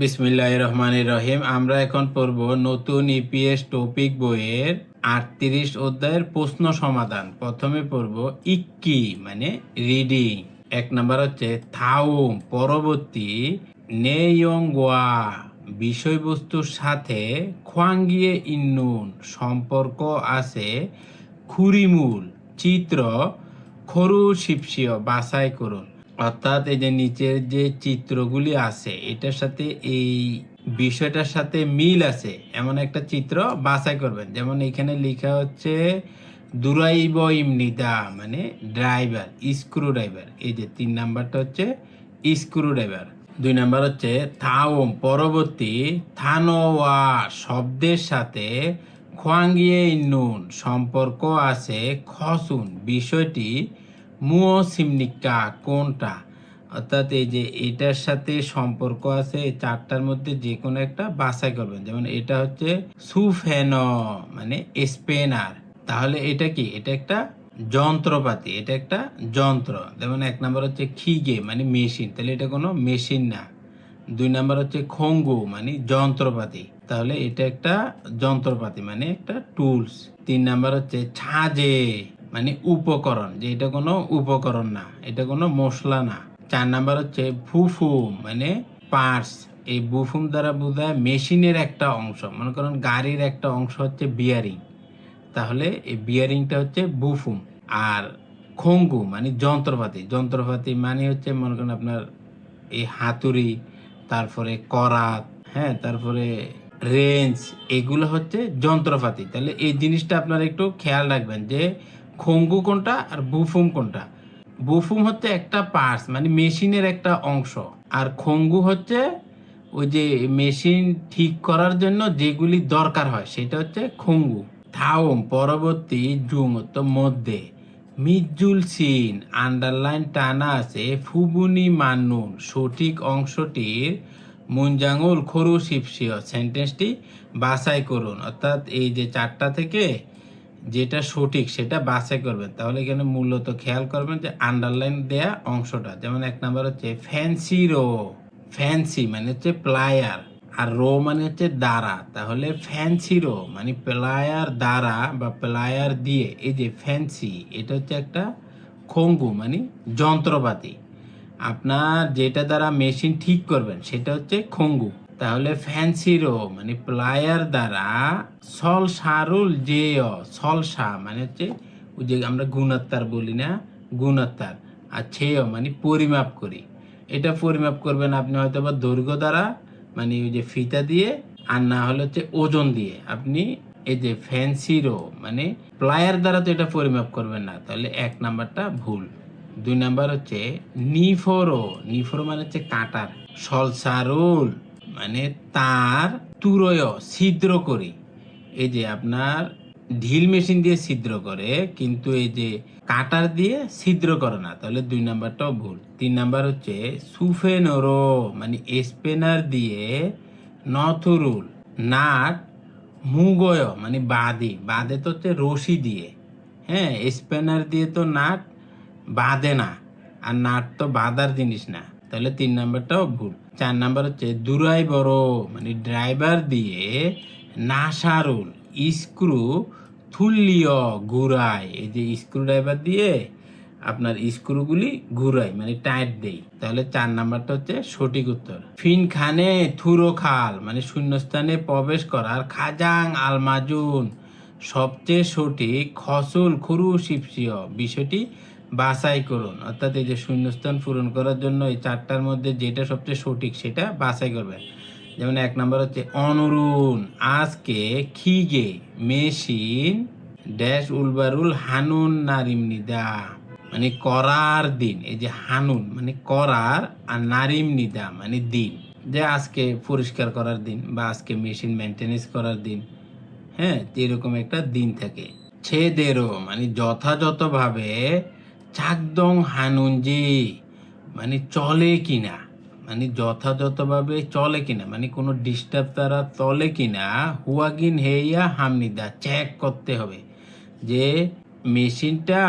বিসমিল্লাহ রহমান রহিম। আমরা এখন পড়ব নতুন ইপিএস টপিক বইয়ের আটত্রিশ অধ্যায়ের প্রশ্ন সমাধান। প্রথমে পড়ব ইক্কি মানে রিডিং। এক নাম্বার হচ্ছে থাউম, পরবর্তী নেয়ংওয়া বিষয়বস্তুর সাথে খোয়াঙ্গিয়ে ইন্নুন, সম্পর্ক আছে খুরিমূল, চিত্র খরু শিপসিও বাছাই করুন। অর্থাৎ এই যে নিচের যে চিত্রগুলি আছে, এটার সাথে এই বিষয়টার সাথে মিল আছে। এমন একটা চিত্র বাছাই করবেন। যেমন এখানে লেখা হচ্ছে, দুরাইব ইমনিদা মানে ড্রাইভার স্ক্রু ড্রাইভার এই যে তিন নাম্বারটা হচ্ছে স্ক্রু ড্রাইভার দুই নাম্বার হচ্ছে, থাওম পরবর্তী, থানোয়া শব্দের সাথে খোয়াঙ্গিয়ে নুন সম্পর্ক আছে খসুন। বিষয়টি মুও সিমনিকা কোনটা? অর্থাৎ এই যে এটার সাথে সম্পর্ক আছে চারটার মধ্যে যে কোনো একটা বাছাই করবেন। যেমন এটা হচ্ছে সুফেন মানে স্পেনার। তাহলে এটা কি? এটা একটা যন্ত্রপাতি, এটা একটা যন্ত্র। যেমন এক নম্বর হচ্ছে খিগে মানে মেশিন। তাহলে এটা কোনো মেশিন না। দুই নাম্বার হচ্ছে খঙ্গু মানে যন্ত্রপাতি। তাহলে এটা একটা যন্ত্রপাতি মানে একটা টুলস। তিন নাম্বার হচ্ছে ছাজে মানে উপকরণ, যে এটা কোনো উপকরণ না, এটা কোনো মশলা না। চার নাম্বার হচ্ছে ফুফুম মানে পার্স। এই বুফুম দ্বারা বোঝায় মেশিনের একটা অংশ, মনে করেন গাড়ির একটা অংশ হচ্ছে বিয়ারিং তাহলে এই বিয়ারিংটা হচ্ছে বুফুম আর খঙ্গু মানে যন্ত্রপাতি যন্ত্রপাতি মানে হচ্ছে মনে করেন আপনার এই হাতুড়ি, তারপরে করাত হ্যাঁ তারপরে রেঞ্জ এগুলো হচ্ছে যন্ত্রপাতি। তাহলে এই জিনিসটা আপনারা একটু খেয়াল রাখবেন যে খঙ্গু কোনটা আর বুফুম কোনটা? বুফুম হচ্ছে একটা পার্স মানে মেশিনের একটা অংশ। আর খঙ্গু হচ্ছে ওই যে মেশিন ঠিক করার জন্য যেগুলি দরকার হয়, সেটা হচ্ছে খঙ্গু। থাওম, পরবর্তী জুম তো মধ্যে মিজুল সিন আন্ডারলাইন টানা আছে, ফুবুনি মানুন সঠিক অংশটির মুঞ্জাঙ্গুল খরু শিপসিও সেন্টেন্সটি বাছাই করুন। অর্থাৎ এই যে চারটা থেকে যেটা সঠিক, সেটা বাছাই করবেন। তাহলে এখানে মূলত খেয়াল করবেন যে আন্ডারলাইন দেয়া অংশটা, যেমন এক নাম্বার হচ্ছে ফ্যান্সি রো ফ্যান্সি মানে হচ্ছে প্লায়ার আর রো মানে হচ্ছে দ্বারা। তাহলে ফ্যান্সি রো মানে প্লায়ার দ্বারা বা প্লায়ার দিয়ে, এই যে ফ্যান্সি এটা হচ্ছে একটা খঙ্গু মানে যন্ত্রপাতি। আপনার যেটা দ্বারা মেশিন ঠিক করবেন, সেটা হচ্ছে খঙ্গু। তাহলে ফ্যান্সিরো মানে প্লায়ার দ্বারা সল সারুল যে সল সা মানে হচ্ছে ওই যে আমরা গুণাত্তার বলি না গুণাত্তার আর ছেয় মানে পরিমাপ করি। এটা পরিমাপ করবেন আপনি হয়তো বা দৈর্ঘ্য দ্বারা মানে ওই যে ফিতা দিয়ে, আর না হলে হচ্ছে ওজন দিয়ে। আপনি এই যে ফ্যান্সিরো মানে প্লায়ার দ্বারা তো এটা পরিমাপ করবেন না, তাহলে এক নাম্বারটা ভুল। দুই নাম্বার হচ্ছে নিফোরো নিফোরো মানে হচ্ছে কাটার। সলসারুল মানে তার তুরয়, ছিদ্র করি। এই যে আপনার ঢিল মেশিন দিয়ে ছিদ্র করে, কিন্তু এই যে কাটার দিয়ে ছিদ্র করে না, তাহলে দুই নাম্বারটাও ভুল। তিন নাম্বার হচ্ছে সুফেনোরো মানে স্পেনার দিয়ে নথুরুল, নাট, মুগয় মানে বাদে। বাদে তো হচ্ছে রশি দিয়ে। হ্যাঁ স্পেনার দিয়ে তো নাট বাঁধে না, আর নাট তো বাঁধার জিনিস না। তাহলে তিন নাম্বারটাও ভুল। চার নাম্বার হচ্ছে, দুরাই বড় মানে ড্রাইভার দিয়ে নাসারুল স্ক্রু থুল্লিয় ঘুরায়। এই যে স্ক্রু ড্রাইভার দিয়ে আপনার স্ক্রুগুলি ঘুরাই মানে টাইট দেই তাহলে চার নাম্বারটা হচ্ছে সঠিক উত্তর। ফিন খানে থুরো খাল মানে শূন্যস্থানে প্রবেশ করার খাজাং আলমাজুন। সবচেয়ে সঠিক খসুল খুরু শিপসিয় বিষয়টি বাছাই করুন। অর্থাৎ এই যে শূন্যস্থান পূরণ করার জন্য এই চারটার মধ্যে যেটা সবচেয়ে সঠিক সেটা বাছাই করবেন। যেমন এক নম্বর হচ্ছে অনুরুণ। আজকে খিগে মেশিন ড্যাশ উলবারুল হানুন নারিম নিদা। মানে করার দিন। এই যে হানুন মানে করার আর নারিম নিদা মানে দিন। যে আজকে পরিষ্কার করার দিন বা আজকে মেশিন মেনটেনেন্স করার দিন। হ্যাঁ এরকম একটা দিন থাকে। ছেদেরও মানে যথাযথভাবে চাকদং হানুনজি। মানে চলে কিনা? মানে যথাযথভাবে চলে কিনা? মানে কোনো ডিস্টার্ব তারা চলে কিনা? হুয়াগিন হেইয়া হামনিদা চেক করতে হবে যে মেশিনটা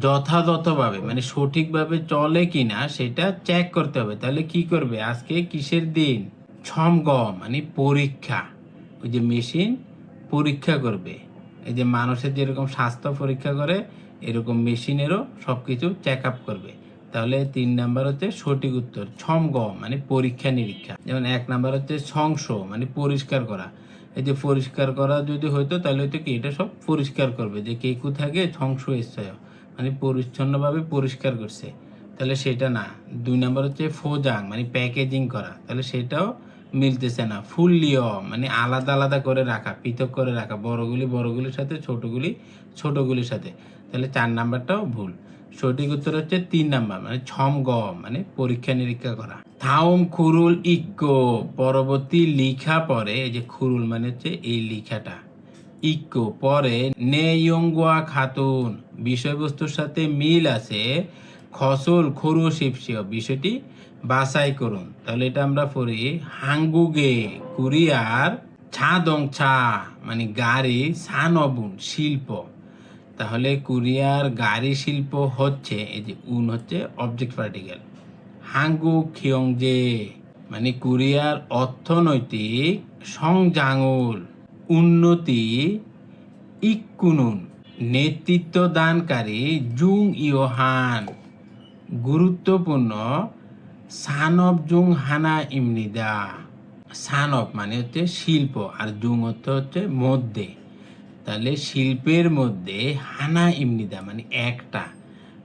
যথাযথভাবে মানে সঠিকভাবে চলে কিনা সেটা চেক করতে হবে। তাহলে কি করবে? আজকে কিসের দিন? ছম গ মানে পরীক্ষা। ওই যে মেশিন পরীক্ষা করবে। এই যে মানুষের যেরকম স্বাস্থ্য পরীক্ষা করে এরকম মেশিনেরও সব কিছু চেক আপ করবে। তাহলে তিন নাম্বার হচ্ছে সঠিক উত্তর, ছম গ মানে পরীক্ষা নিরীক্ষা। যেমন এক নাম্বার হচ্ছে সংস মানে পরিষ্কার করা। এই যে পরিষ্কার করা যদি হইতো, তাহলে হয়তো কি, এটা সব পরিষ্কার করবে যে কে কোথাকে ধ্বংস এসছে মানে পরিচ্ছন্নভাবে পরিষ্কার করছে। তাহলে সেটা না। দুই নাম্বার হচ্ছে ফোজাং মানে প্যাকেজিং করা। তাহলে সেটাও মিলতেছে না। ফুললিও মানে আলাদা আলাদা করে রাখা, পৃথক করে রাখা। বড়গুলি বড়গুলির সাথে, ছোটগুলি ছোটগুলির সাথে। তাহলে চার নাম্বারটাও ভুল। সঠিক উত্তর হচ্ছে তিন নাম্বার মানে ছম গ মানে পরীক্ষা নিরীক্ষা করা। থাউম খুরুল ইকো পরবর্তী লিখা পরে, এই যে খুরুল মানে হচ্ছে এই লিখাটা। ইকো পরে নেয়ঙ্গুয়া খাতুন। বিষয়বস্তুর সাথে মিল আছে, খসল খরু শিপসিও বিষয়টি বাছাই করুন। তাহলে এটা আমরা পড়ি, হাঙ্গুগে, কুরিয়ার ছাদং ছা মানে গাড়ি, সানবুন, শিল্প। তাহলে কুরিয়ার গাড়ি শিল্প হচ্ছে, এই যে উন হচ্ছে অবজেক্ট পার্টিকেল হাঙ্গু খিয়ংজে মানে কুরিয়ার অর্থনৈতিক সংজাঙুল। উন্নতি ইকুনুন নেতৃত্ব দানকারী জুং ইয়োহান গুরুত্বপূর্ণ সানব জুং হানা ইমনিদা সানব মানে হচ্ছে শিল্প আর জুং অর্থ হচ্ছে মধ্যে। তাহলে শিল্পের মধ্যে হানা ইমনিদা মানে একটা।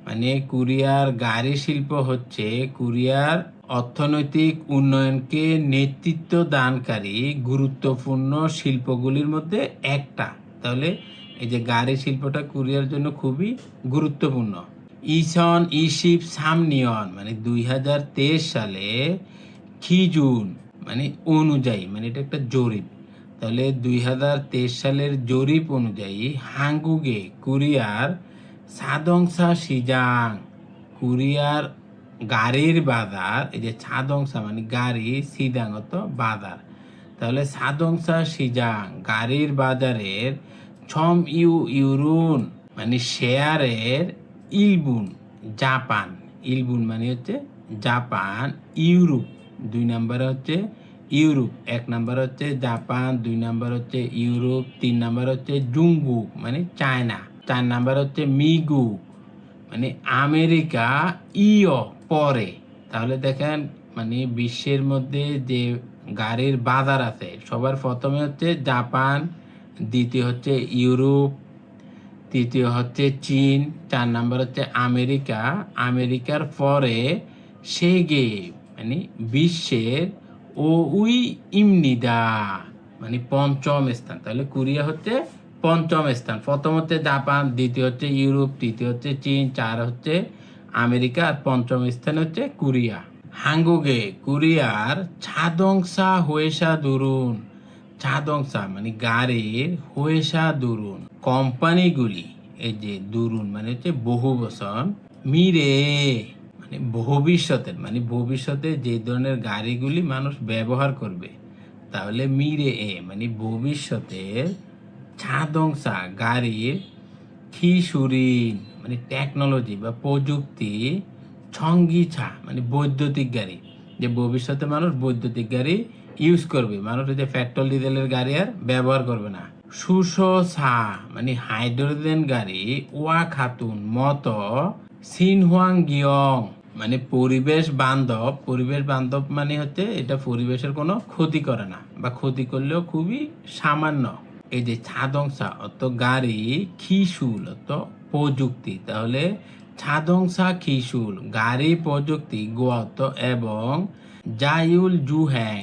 মানে কুরিয়ার গাড়ি শিল্প হচ্ছে কুরিয়ার অর্থনৈতিক উন্নয়নকে নেতৃত্ব দানকারী গুরুত্বপূর্ণ শিল্পগুলির মধ্যে একটা। তাহলে এই যে গাড়ি শিল্পটা কুরিয়ার জন্য খুবই গুরুত্বপূর্ণ। ইসন ইশিপ সামনিয়ন মানে দুই হাজার তেইশ সালে খিজুন মানে অনুযায়ী মানে এটা একটা জরিপ। তাহলে দুই হাজার তেইশ সালের জরিপ অনুযায়ী হাঙ্গুগে, কুরিয়ার সাদংসা সিজাং, কুরিয়ার গাড়ির বাজার, এই যে ছাদংসা মানে গাড়ি সিদাংত বাজার। তাহলে সাদংসা সিজাং গাড়ির বাজারের ছম ইউ ইউরুন মানে শেয়ারের ইলবুন, জাপান। ইলবুন মানে হচ্ছে জাপান, ইউরোপ। দুই নম্বরে হচ্ছে ইউরোপ, এক নাম্বার হচ্ছে জাপান, দুই নাম্বার হচ্ছে ইউরোপ, তিন নাম্বার হচ্ছে জুঙ্গু মানে চায়না। চার নাম্বার হচ্ছে মিগু মানে আমেরিকা ইও পরে। তাহলে দেখেন মানে বিশ্বের মধ্যে যে গাড়ির বাজার আছে, সবার প্রথমে হচ্ছে জাপান, দ্বিতীয় হচ্ছে ইউরোপ তৃতীয় হচ্ছে চীন, চার নম্বর হচ্ছে আমেরিকা। আমেরিকার পরে সেগে মানে বিশ্বের ও উই ইমনিদা মানে পঞ্চম স্থান। তাহলে কোরিয়া হচ্ছে পঞ্চম স্থান। প্রথম হচ্ছে জাপান, দ্বিতীয় হচ্ছে ইউরোপ, তৃতীয় হচ্ছে চীন, চার হচ্ছে আমেরিকা, আর পঞ্চম স্থান হচ্ছে কোরিয়া। হাঙ্গুগে, কোরিয়ার ছাদংসা হয়েসা দুরুন। ছাদংসা মানে গাড়ির হয়েসা দুরুন। কোম্পানিগুলি, এই যে দুরুন মানে হচ্ছে বহু বচন মিরে মানে ভবিষ্যতের মানে ভবিষ্যতে যে ধরনের গাড়িগুলি মানুষ ব্যবহার করবে, তাহলে মিরে এ মানে ভবিষ্যতের ছাদংসা গাড়ির খিসুরিন মানে টেকনোলজি বা প্রযুক্তি ছঙ্গিছা মানে বৈদ্যুতিক গাড়ি, যে ভবিষ্যতে মানুষ বৈদ্যুতিক গাড়ি ইউজ করবে, মানুষ যে পেট্রোল ডিজেলের গাড়ি আর ব্যবহার করবে না। সুসা মানে হাইড্রোজেন গাড়ি ওয়া খাতুন মত সিনহুয়াং গিয়ং মানে পরিবেশ বান্ধব। পরিবেশ বান্ধব মানে হচ্ছে এটা পরিবেশের কোনো ক্ষতি করে না, বা ক্ষতি করলেও খুবই সামান্য। এই যে ছাদংসা অত গাড়ি খিসুল অত প্রযুক্তি। তাহলে ছাদংসা খিসুল গাড়ি প্রযুক্তি গোয়াত এবং জায়ুল জুহ্যাং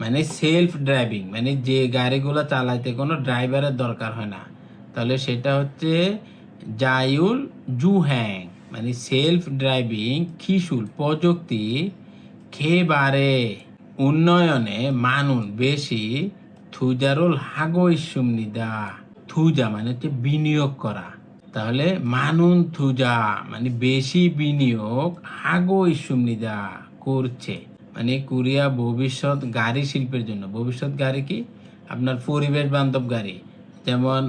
মানে সেলফ ড্রাইভিং মানে যে গাড়িগুলো চালাইতে কোনো ড্রাইভারের দরকার হয় না। তাহলে সেটা হচ্ছে জায়ুল জুহ্যাং মানে সেলফ ড্রাইভিং খিসুল প্রযুক্তি খেবারে, উন্নয়নে মানুন বেশি থুজারুল হাগো ইসুমনিদা থুজা মানে হচ্ছে বিনিয়োগ করা। তাহলে মানুন থুজা মানে বেশি বিনিয়োগ হাগো ইসুমনিদা করছে। মানে কোরিয়া ভবিষ্যৎ গাড়ি শিল্পের জন্য। ভবিষ্যৎ গাড়ি কি? আপনার পরিবেশ বান্ধব গাড়ি, যেমন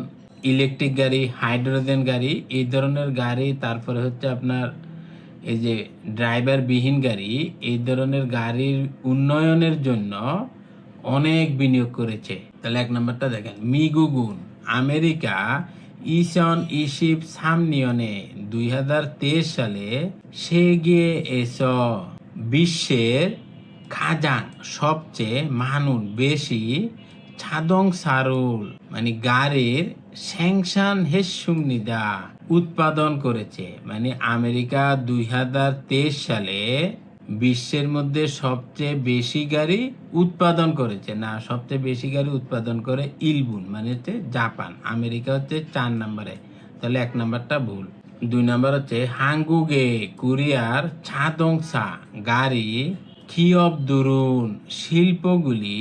ইলেকট্রিক গাড়ি হাইড্রোজেন গাড়ি, এই ধরনের গাড়ি, তারপরে হচ্ছে আপনার এই যে ড্রাইভার বিহীন গাড়ি, এই ধরনের গাড়ির উন্নয়নের জন্য অনেক বিনিয়োগ করেছে। তাহলে এক নম্বরটা দেখেন মিগুগুন আমেরিকা ইসন ইশিপ সামনিয়নে দুই হাজার তেইশ সালে সে গিয়ে এস বিশ্বের খাজান সবচেয়ে মানুন বেশি ছাদং সারুল মানে গাড়ির স্যাংশন হেসুমনিদা উৎপাদন করেছে। মানে আমেরিকা দুই হাজার তেইশ সালে বিশ্বের মধ্যে সবচেয়ে বেশি গাড়ি উৎপাদন করেছে। না, সবচেয়ে বেশি গাড়ি উৎপাদন করে ইলবুন মানে হচ্ছে জাপান। আমেরিকা হচ্ছে চার নম্বরে। তাহলে এক নাম্বারটা ভুল। দুই নাম্বার হচ্ছে হাঙ্গুগে, কোরিয়ার ছাদংসা গাড়ি খিয়ব দুরুন শিল্পগুলি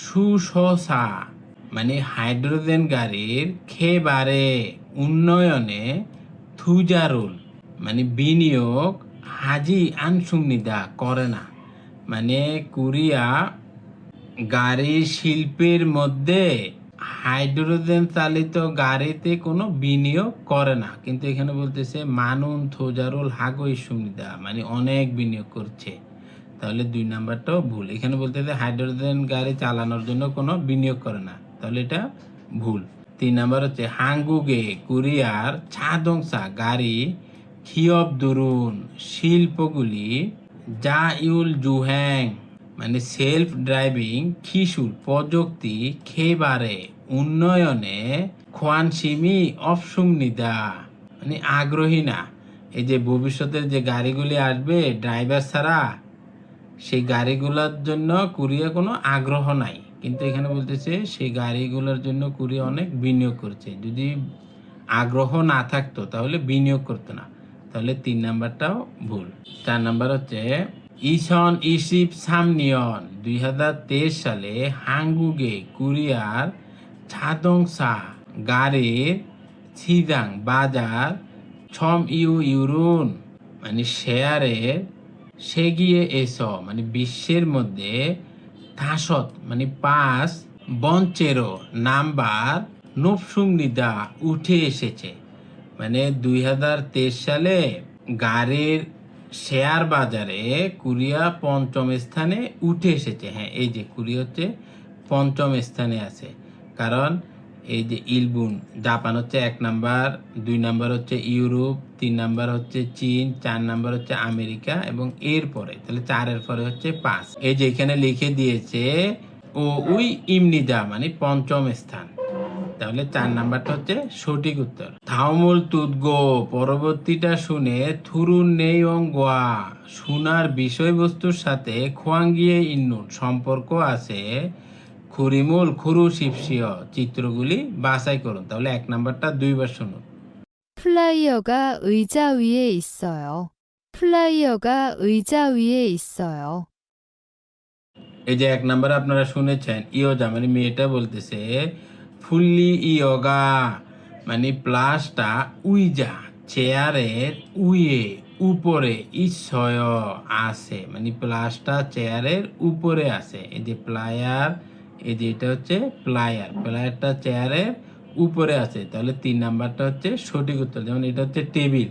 সুসসা মানে হাইড্রোজেন গাড়ির খেবারে উন্নয়নে থুজারুল মানে বিনিয়োগ হাজি আনসুমিদা করে না। মানে কোরিয়া গাড়ি শিল্পের মধ্যে হাইড্রোজেন চালিত গাড়িতে কোনো বিনিয়োগ করে না। কিন্তু এখানে বলতেছে, মানুন থোজারুল হাগই সুমিদা মানে অনেক বিনিয়োগ করছে। তাহলে দুই নাম্বারটাও ভুল। এখানে বলতে হাইড্রোজেন গাড়ি চালানোর জন্য কোনো বিনিয়োগ করে না, তাহলে এটা ভুল। তিন নাম্বার হচ্ছে হাঙ্গুগে, কোরিয়ার ছাদংসা গাড়ি খিয়ব দুরুন শিল্পগুলি যা ইউল জুহ্যাং মানে সেলফ ড্রাইভিং খিসুর প্রযুক্তি খেবারে উন্নয়নে খোয়ানসিমি অপসুমনিদা মানে আগ্রহী না। এই যে ভবিষ্যতের যে গাড়িগুলি আসবে ড্রাইভার ছাড়া সেই গাড়িগুলোর জন্য কুরিয়া কোনো আগ্রহ নাই। কিন্তু এখানে বলতেছে সেই গাড়িগুলোর জন্য কুরিয়া অনেক বিনিয়োগ করছে। যদি আগ্রহ না থাকতো তাহলে বিনিয়োগ করতো না। তাহলে তিন নাম্বারটাও ভুল। চার নাম্বার হচ্ছে ইসন ইসিপ সামনিয়ন দুই হাজার তেইশ সালে হাঙ্গুগে কোরিয়ার ছাদংসা গাড়ির ছিদাং বাজার ছম ইউ ইউরুন মানে শেয়ারের সে গিয়ে এস মানে বিশ্বের মধ্যে থাসত মানে পাঁচ বঞ্চেরও নাম্বার নফসুংনিদা উঠে এসেছে। মানে দুই হাজার তেইশ সালে গাড়ির শেয়ার বাজারে কোরিয়া পঞ্চম স্থানে উঠে এসেছে। হ্যাঁ এই যে কোরিয়া হচ্ছে পঞ্চম স্থানে আছে। কারণ এই যে ইলবুন, জাপান হচ্ছে এক নাম্বার, দুই নাম্বার হচ্ছে ইউরোপ, তিন নাম্বার হচ্ছে চীন, চার নাম্বার হচ্ছে আমেরিকা এবং এর পরে তাহলে চারের পরে হচ্ছে পাঁচ। এই যে এখানে লিখে দিয়েছে, ও উই ইমনিদা মানে পঞ্চম স্থান। তাহলে চার নাম্বারটা হচ্ছে সঠিক উত্তর। থাউমুল তুদগো, পরবর্তীটা শুনে থুরুন নেই গোয়া শোনার বিষয়বস্তুর সাথে খোয়াঙ্গিয়ে ইন্নুন সম্পর্ক আছে। খুরিমুল খুরু শিবসিয় চিত্রগুলি বাছাই করুন তাহলে এক নাম্বারটা দুইবার শুনুন 플라이어가 의자 위에 있어요. 플라이어가 의자 위에 있어요. এই যে এক নাম্বার আপনারা শুনেছেন ইয়োজা মানে মেয়েটা বলতেছে ফুল্লি ইয়োগা মানে প্লাসটা উইজা চেয়ারের উইয়ে উপরে ইচ্ছয় আছে মানে প্লাসটা চেয়ারের উপরে আছে এই যে প্লায়ার এই যে এটা হচ্ছে প্লায়ার প্লায়ারটা চেয়ারের উপরে আছে তাহলে তিন নাম্বারটা হচ্ছে সঠিক উত্তর যেমন এটা হচ্ছে টেবিল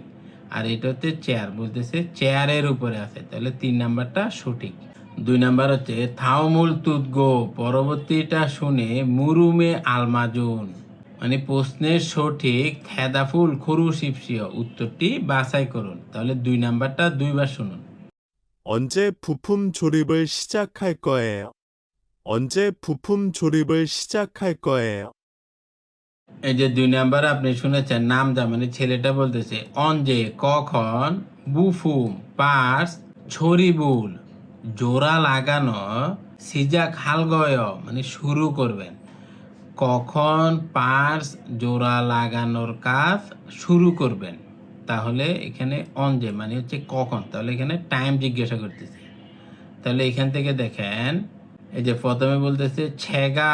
আর এটা হচ্ছে চেয়ার বলতেছে চেয়ারের উপরে আছে তাহলে তিন নাম্বারটা সঠিক দুই নাম্বার হচ্ছে থাউমুল তুদগো পরবর্তীটা শুনে মুরুমে আলমাজুন মানে প্রশ্নের সঠিক থেদাফুল খরু শিপসিও উত্তরটি বাছাই করুন তাহলে দুই নাম্বারটা দুইবার শুনুন 언제 부품 조립을 시작할 거예요? 언제 부품 조립을 시작할 거예요? এই যে দুই নাম্বার আপনি শুনেছেন নাম যা মানে ছেলেটা বলতেছে অঞ্জে কখন বুফুম পার্স ছড়িবুল জোড়া লাগানো সিজা খালগয় মানে শুরু করবেন কখন পার্স জোড়া লাগানোর কাজ শুরু করবেন তাহলে এখানে অঞ্জে মানে হচ্ছে কখন তাহলে এখানে টাইম জিজ্ঞাসা করতেছে তাহলে এখান থেকে দেখেন এই যে প্রথমে বলতেছে, ছেগা,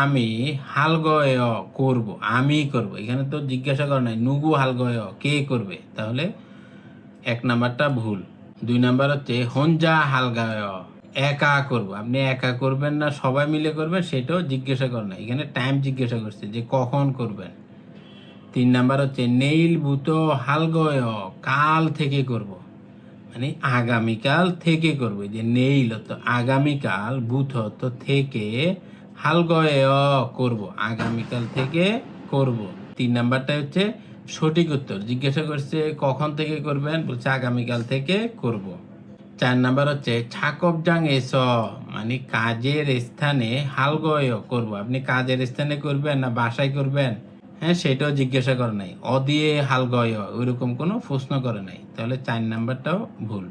আমি হালগয় করব, আমি করব। এখানে তো জিজ্ঞাসা করা নাই, নুগু হালগয় কে করবে? তাহলে এক নাম্বারটা ভুল। দুই নাম্বার হচ্ছে হঞ্জা হালগায়, একা করব। আপনি একা করবেন না, সবাই মিলে করবেন, সেটাও জিজ্ঞাসা করে না এখানে টাইম জিজ্ঞাসা করছে যে কখন করবেন। তিন নাম্বার হচ্ছে, নেইল বুতো হালগয় কাল থেকে করব। মানে আগামীকাল থেকে করব। যে নেইল তো আগামীকাল বুথ তো থেকে হালগয়ে করব, আগামীকাল থেকে করব। তিন নাম্বারটা হচ্ছে সঠিক উত্তর। জিজ্ঞাসা করছে, কখন থেকে করবেন? বলছে, আগামীকাল থেকে করব। চার নাম্বার হচ্ছে, ছাকব জাং এস মানে কাজের স্থানে হালগয় করব। আপনি কাজের স্থানে করবেন না বাসায় করবেন? হ্যাঁ সেটাও জিজ্ঞাসা করে নাই অ দিয়ে হালগয় ওইরকম কোনো প্রশ্ন করে নাই তাহলে চার নাম্বারটাও ভুল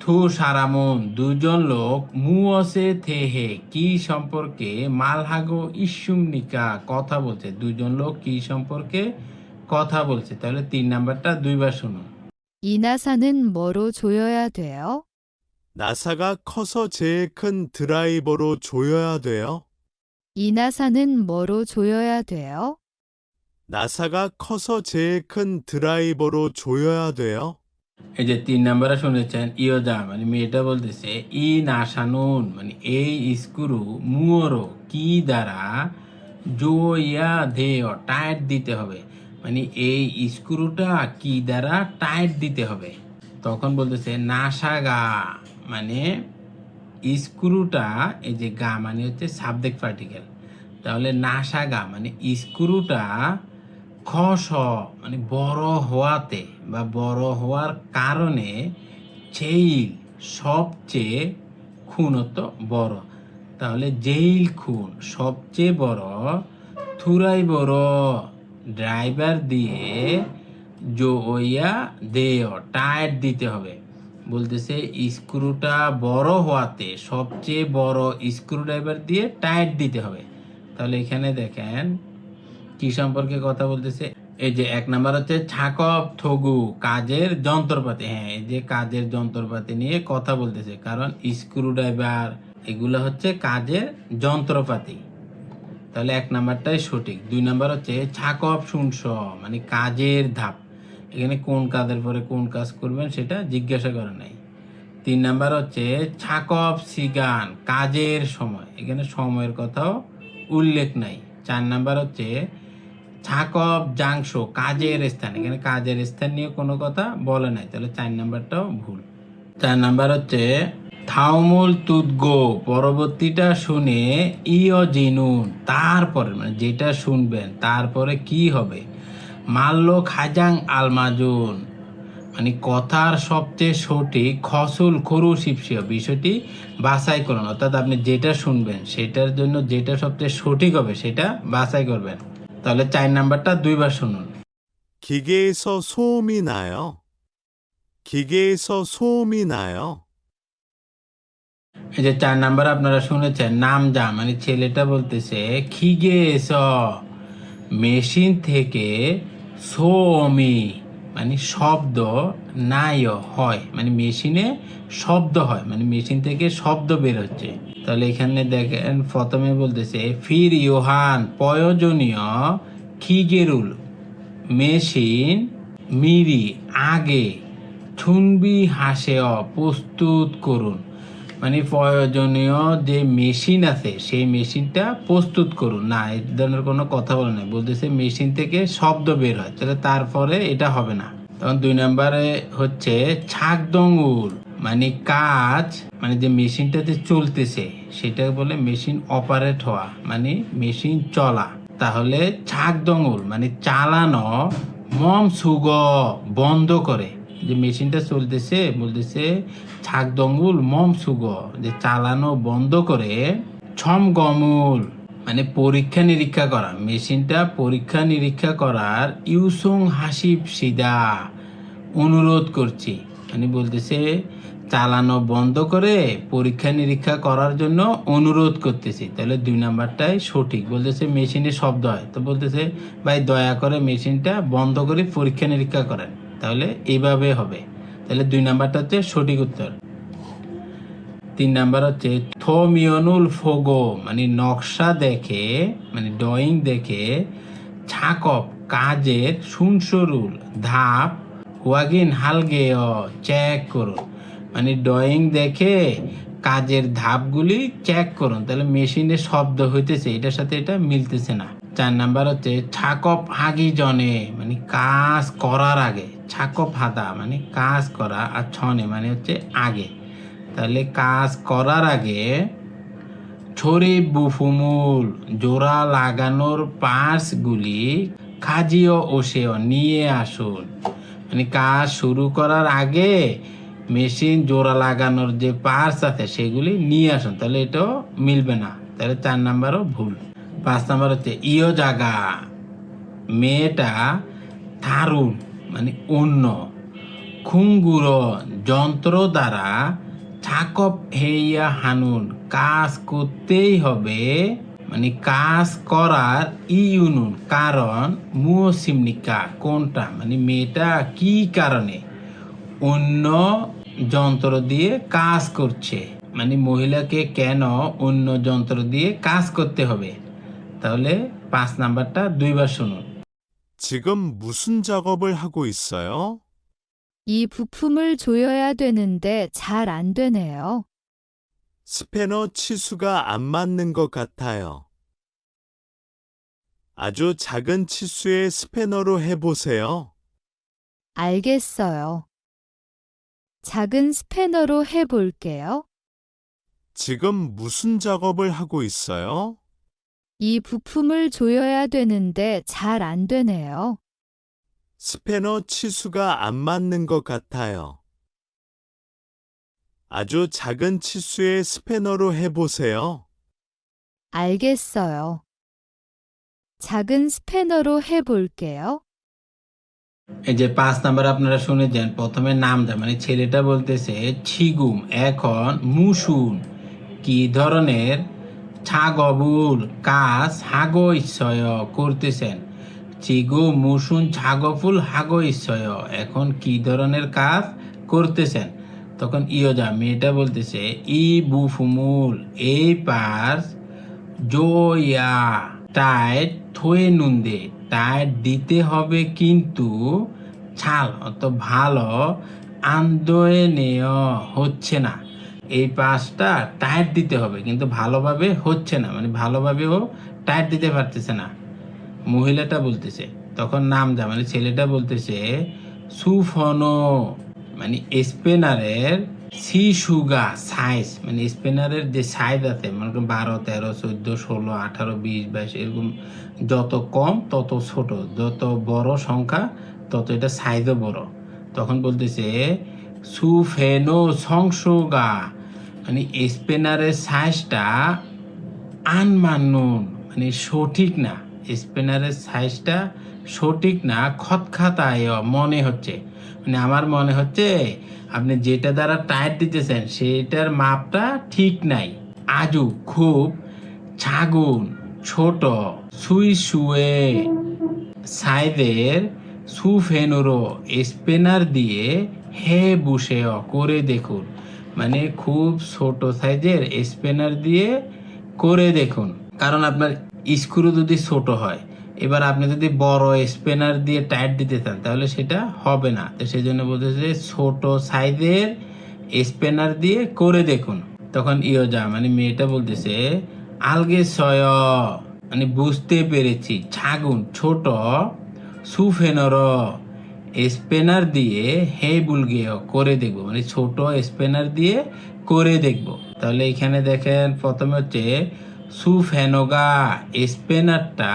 থু সারামন দুজন লোক মুয়সে থেহে কি সম্পর্কে মালহাগো ইসুমনিকা কথা বলছে দুজন লোক কি সম্পর্কে কথা বলছে তাহলে তিন নাম্বারটা দুইবার শুনুন 이 나사는 뭐로 조여야 돼요? 나사가 커서 제일 큰 드라이버로 조여야 돼요. 이 나사는 뭐로 조여야 돼요? 나사가 커서 제일 큰 드라이버로 조여야 돼요. এই যে তিন নাম্বারে শুনেছেন ইয়োজা মানে মেয়েটা বলতেছে ই নাসানুন মানে এই স্ক্রু মুয়রো কি দ্বারা জো ইয়া ধেয় টাইট দিতে হবে মানে এই স্ক্রুটা কি দ্বারা টাইট দিতে হবে তখন বলতেছে নাসাগা মানে স্ক্রুটা এই যে গা মানে হচ্ছে সাবজেক্ট পার্টিকেল তাহলে নাসাগা মানে স্ক্রুটা খস মানে বড় হওয়াতে বা বড় হওয়ার কারণে জেইল সবচেয়ে খুনত বড়। তাহলে জেইল খুন সবচেয়ে বড়, থুরাই বড়, ড্রাইভার দিয়ে জোয়া দেয়, টায়ার দিতে হবে। বলতেছে, স্ক্রুটা বড় হওয়াতে সবচেয়ে বড় স্ক্রু ড্রাইভার দিয়ে টায়ার দিতে হবে। তাহলে এখানে দেখেন কি সম্পর্কে কথা বলতেছে? এই যে এক নাম্বার হচ্ছে ছাকপ থগু কাজের যন্ত্রপাতি। হ্যাঁ এই যে কাজের যন্ত্রপাতি নিয়ে কথা বলতেছে, কারণ স্ক্রু ড্রাইভার এগুলো হচ্ছে কাজের যন্ত্রপাতি। তাহলে এক নাম্বারটাই সঠিক। দুই নাম্বার হচ্ছে ছাকপ শুনস মানে কাজের ধাপ। এখানে কোন কাজের পরে কোন কাজ করবেন সেটা জিজ্ঞাসা করে নাই। তিন নাম্বার হচ্ছে ছাকপ সিগান, কাজের সময়। এখানে সময়ের কথাও উল্লেখ নাই। চার নাম্বার হচ্ছে ছাকব জাংশ, কাজের স্থান। এখানে কাজের স্থান নিয়ে কোনো কথা বলে নাই। তাহলে চার নাম্বারটাও ভুল। চার নাম্বার হচ্ছে, থাউমুল তুদগো, পরবর্তীটা শুনে ইয় জিনুন, তারপরে মানে যেটা শুনবেন, তারপরে কি হবে? মাল্য খাজাং আলমাজুন মানে কথার সবচেয়ে সঠিক খসুল খরু শিপসিয় বিষয়টি বাছাই করুন। অর্থাৎ আপনি যেটা শুনবেন, সেটার জন্য যেটা সবচেয়ে সঠিক হবে, সেটা বাছাই করবেন। তাহলে চার নাম্বারটা দুইবার শুনুন 기계에서 소음이 나요. 기계에서 소음이 나요. এই যে চার নাম্বার আপনারা শুনেছেন নাম যা মানে ছেলেটা বলতেছে খিগে এস মেশিন থেকে সোমি মানে শব্দ নাই হয়। মানে মেশিনে শব্দ হয়। মানে মেশিন থেকে শব্দ বের হচ্ছে। তাহলে এখানে দেখেন, প্রথমে বলতেছে, ফির ইহান প্রয়োজনীয় খিগেরুল মেশিন মিরি, আগে ছুনবি হাসে প্রস্তুত করুন। মানে প্রয়োজনীয় যে মেশিন আছে, সেই মেশিনটা প্রস্তুত করুন। না এই ধরনের কোনো কথা বলে নাই বলতেছে মেশিন থেকে শব্দ বের হয়, তাহলে তারপরে এটা হবে না। তখন দুই নম্বরে হচ্ছে ছাক দঙ্গুল মানে কাজ মানে যে মেশিনটাতে চলতেছে সেটা বলে মেশিন অপারেট হওয়া মানে মেশিন চলা। তাহলে ছাক দঙ্গুল মানে চালানো মম সুগ বন্ধ করে। যে মেশিনটা চলতেছে, বলতেছে, ছাক দঙ্গুল, মম সুগ যে চালানো বন্ধ করে ছম গমুল মানে পরীক্ষা নিরীক্ষা করা, মেশিনটা পরীক্ষা নিরীক্ষা করার ইউসুং হাসিব সিদা অনুরোধ করছি। মানে বলতেছে, চালানো বন্ধ করে পরীক্ষা নিরীক্ষা করার জন্য অনুরোধ করতেছি। তাহলে দুই নাম্বারটাই সঠিক। বলতেছে, মেশিনে শব্দ হয়। তো বলতেছে, ভাই, দয়া করে মেশিনটা বন্ধ করে পরীক্ষা নিরীক্ষা করেন। তাহলে এইভাবে হবে। তাহলে দুই নাম্বারটা হচ্ছে সঠিক উত্তর। তিন নাম্বার হচ্ছে থোমিয়নুল ফোগো মানে নকশা দেখে মানে ড্রয়িং দেখে ছাকপ, কাজের সুনসরুল ধাপ, ওয়াগিন হালগে চেক করুন। মানে ড্রয়িং দেখে কাজের ধাপগুলি চেক করুন। তাহলে মেশিনে শব্দ হইতেছে, এটার সাথে এটা মিলতেছে না। চার নাম্বার হচ্ছে ছাকপ আগি জনে মানে কাজ করার আগে। ছাকো ফাদা মানে কাজ করা, আর ছনে মানে হচ্ছে আগে। তাহলে কাজ করার আগে ছড়ি বুফুমুল, জোড়া লাগানোর পার্সগুলি খাজিও ওসেও নিয়ে আসুন। মানে কাজ শুরু করার আগে মেশিন জোড়া লাগানোর যে পার্স আছে সেগুলি নিয়ে আসুন, তাহলে এটাও মিলবে না। তাহলে চার নাম্বারও ভুল। পাঁচ নাম্বার হচ্ছে ইও জাগা, মেয়েটা মানে অন্য খুঙ্গুর যন্ত্র দ্বারা ছাকপ হেইয়া হানুন। কাজ করতেই হবে মানে কাজ করার ইউনুন। কারণ মুসিমনিকা কোনটা? মানে মেয়েটা কি কারণে? অন্য যন্ত্র দিয়ে কাজ করছে। মানে মহিলাকে কেন অন্য যন্ত্র দিয়ে কাজ করতে হবে? তাহলে পাঁচ নাম্বারটা দুইবার শুনুন। 지금 무슨 작업을 하고 있어요? 이 부품을 조여야 되는데 잘 안 되네요. 스패너 치수가 안 맞는 것 같아요. 아주 작은 치수의 스패너로 해보세요. 알겠어요. 작은 스패너로 해볼게요. 지금 무슨 작업을 하고 있어요? 이 부품을 조여야 되는데 잘 안 되네요. 스패너 치수가 안 맞는 것 같아요. 아주 작은 치수의 스패너로 해보세요. 알겠어요. 작은 스패너로 해볼게요. এই যে পাঁচ নাম্বার আপনারা শুনেছেন প্রথমে নামটা মানে ছেলেটা বলতেছে ছিগুম এখন মুসুন কি ধরনের ছাগবুল কাজ হাগো ইচ্ছয় করতেছেন। চিগো মুসুন ছাগফুল হাগো ইচ্ছয় এখন কি ধরনের কাজ করতেছেন? তখন ইয়োজা মেয়েটা বলতেছে, ই বুফুমুল, এই পার্স জোয়া, টাইট থয়ে নুন্দে, টাইট দিতে হবে কিন্তু ছাল, অত ভালো আন্দোলনীয় হচ্ছে না। এই পাশটা টায়ার দিতে হবে, কিন্তু ভালোভাবে হচ্ছে না মানে ভালোভাবেও টায়ার দিতে পারতেছে না। মহিলাটা বলতেছে, তখন নাম যা মানে ছেলেটা বলতেছে, সুফনো মানে স্পেনারের সি সুগা সাইজ মানে স্পেনারের যে সাইজ আছে, মনে করেন বারো, তেরো, চোদ্দ, ষোলো, আঠারো, বিশ, বাইশ, এরকম যত কম, তত ছোট, যত বড় সংখ্যা, তত এটা সাইজও বড়। তখন বলতেছে সুফেনো সংসুগা মানে স্পেনারের সাইজটা আনমানুন মানে সঠিক না। স্পেনারের সাইজটা সঠিক না, খতখাতায় মনে হচ্ছে। মানে আমার মনে হচ্ছে আপনি যেটা দ্বারা টায়ার দিতেছেন, সেটার মাপটা ঠিক নাই। আজু খুব ছাগুন, ছোট, সুই সুয়ে সাইদের সুফেনুরো স্পেনার দিয়ে হে বুসেও করে দেখুন। মানে খুব ছোট সাইজের স্পেনার দিয়ে করে দেখুন। কারণ আপনার স্ক্রু যদি ছোট হয়, এবার আপনি যদি বড় স্পেনার দিয়ে টাইট দিতে চান, তাহলে সেটা হবে না। তো সেই জন্য বলতেছে ছোট সাইজের স্পেনার দিয়ে করে দেখুন। তখন ইয়োজা মানে মেয়েটা বলতেছে, আলগে সয় মানে বুঝতে পেরেছি, ছাগুন ছোট, সুফেনর স্পেনার দিয়ে হে বুলগেয় করে দেখব। মানে ছোট স্পেনার দিয়ে করে দেখব। তাহলে এখানে দেখেন প্রথমে হচ্ছে সুফেনোগা স্পেনারটা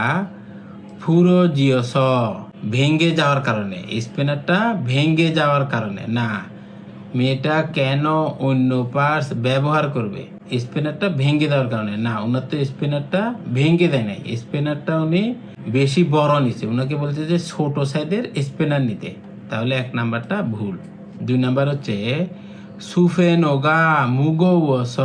ফুরো জিওস ভেঙ্গে যাওয়ার কারণে। স্পেনারটা ভেঙ্গে যাওয়ার কারণে। না, মেয়েটা কেন অন্য পার্স ব্যবহার করবে? স্পেনারটা ভেঙে দেওয়ার কারণে। না, ওনার তো স্পেনারটা ভেঙে দেয় নাই। স্পেনারটা উনি বেশি বড় নিছে ওনাকে বলছে যে ছোট সাইজের স্পিনার নিতে। তাহলে এক নাম্বারটা ভুল। দুই নাম্বার হচ্ছে সুফেনোগা মুগো ওস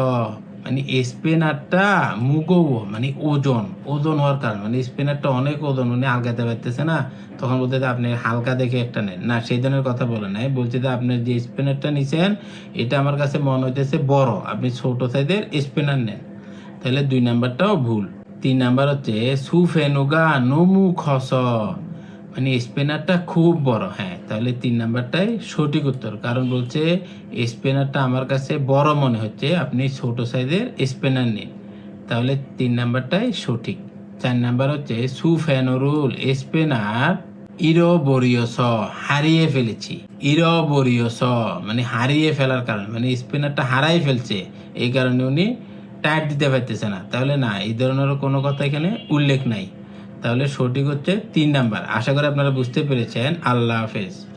মানে স্পিনারটা মুগো মানে ওজন। ওজন হওয়ার কারণ। মানে স্পিনারটা অনেক ওজন, উনি আলগাতে পারতেছে না। তখন বলতে যে, আপনি হালকা দেখে একটা নেন। না, সেই ধরনের কথা বলে নাই। বলছে যে, আপনি যে স্পিনারটা নিছেন, এটা আমার কাছে মনে হইতেছে বড়। আপনি ছোট সাইজের স্পিনার নেন। তাহলে দুই নাম্বারটাও ভুল। তিন নাম্বার হচ্ছে সুফেনুগা নমু খস। মানে স্পেনারটা খুব বড় হ্যাঁ তাহলে তিন নাম্বারটাই সঠিক উত্তর। কারণ বলছে, স্পেনারটা আমার কাছে বড় মনে হচ্ছে, আপনি ছোট সাইজের স্পেনার নিন। তাহলে তিন নাম্বারটাই সঠিক। চার নাম্বার হচ্ছে, সুফেনরুল স্পেনার ইরো বরিয়স হারিয়ে ফেলেছি। ইরো বরিয়স মানে হারিয়ে ফেলার কারণে মানে স্পিনারটা হারাই ফেলছে, এই কারণে উনি টায়ার দিতে পারতেছে না। তাহলে না, এই ধরনের কোনো কথা এখানে উল্লেখ নাই। তাহলে সঠিক হচ্ছে তিন নাম্বার। আশা করি আপনারা বুঝতে পেরেছেন। আল্লাহ হাফেজ।